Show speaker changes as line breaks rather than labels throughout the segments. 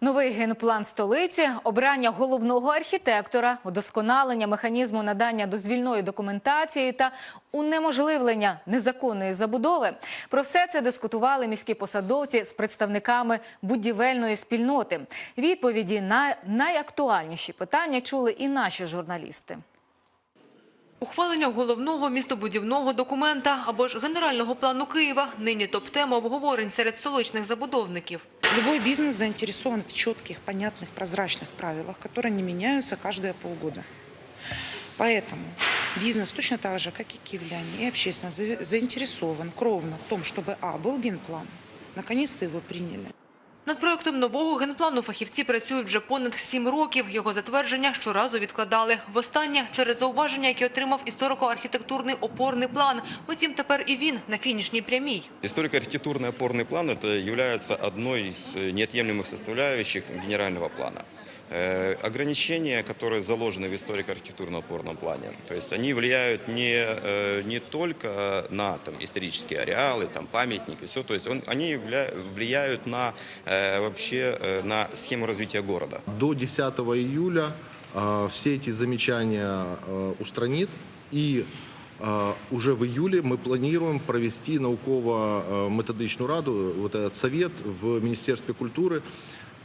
Новий генплан столиці, обрання головного архітектора, удосконалення механізму надання дозвільної документації та унеможливлення незаконної забудови. Про все це дискутували міські посадовці з представниками будівельної спільноти. Відповіді на найактуальніші питання чули і наші журналісти.
Ухвалення головного містобудівного документа або ж генерального плану Києва нині топ-тема обговорень серед столичних забудовників.
Любой бизнес заинтересован в четких, понятных, прозрачных правилах, которые не меняются каждые полгода. Поэтому бизнес точно так же, как и киевляне, и общественность за- заинтересован кровно в том, чтобы, а, был генплан, наконец-то его приняли.
Над проектом нового генплану фахівці працюють вже понад сім років. Його затвердження щоразу відкладали. Востаннє через зауваження, які отримав історико-архітектурний опорний план. Утім, тепер і він на фінішній прямій.
Историко-архитектурный опорный план – это является одной из э, неотъемлемых составляющих генерального плана. Э, Ограничения, которые заложены в историко-архитектурном опорном плане, то есть они влияют не, э, не только на там, исторические ареалы, там, памятники, все, то есть он- они влияют на, э, вообще, на схему развития города.
До 10 июля все эти замечания устранит. И уже в июле мы планируем провести науково-методичную раду, вот этот совет в Министерстве культуры,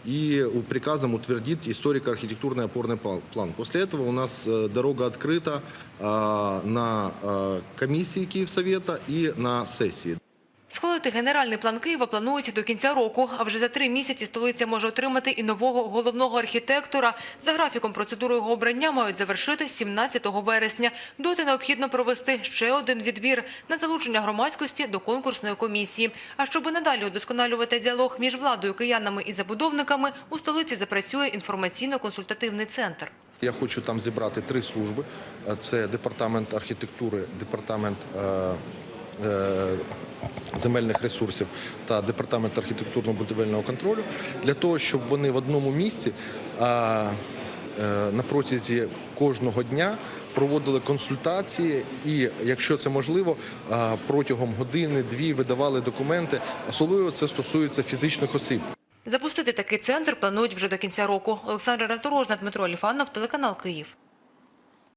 и у- приказом утвердит историко-архитектурный опорный пла- план. После этого у нас э, дорога открыта э, на э, комиссии Киевсовета и на сессии.
Схвалити генеральний план Києва планують до кінця року, а вже за три місяці столиця може отримати і нового головного архітектора. За графіком процедуру його обрання мають завершити 17 вересня. Доти необхідно провести ще один відбір на залучення громадськості до конкурсної комісії. А щоб надалі удосконалювати діалог між владою, киянами і забудовниками, у столиці запрацює інформаційно-консультативний центр.
Я хочу там зібрати три служби: це департамент архітектури, департамент е, земельних ресурсів та департамент архітектурно-будівельного контролю, для того, щоб вони в одному місці е, е, на протязі кожного дня проводили консультації і, якщо це можливо, е, протягом години-дві видавали документи. Особливо це стосується фізичних осіб.
Запустити такий центр планують вже до кінця року. Олександра Роздорожна, Дмитро Ліфанов, телеканал Київ.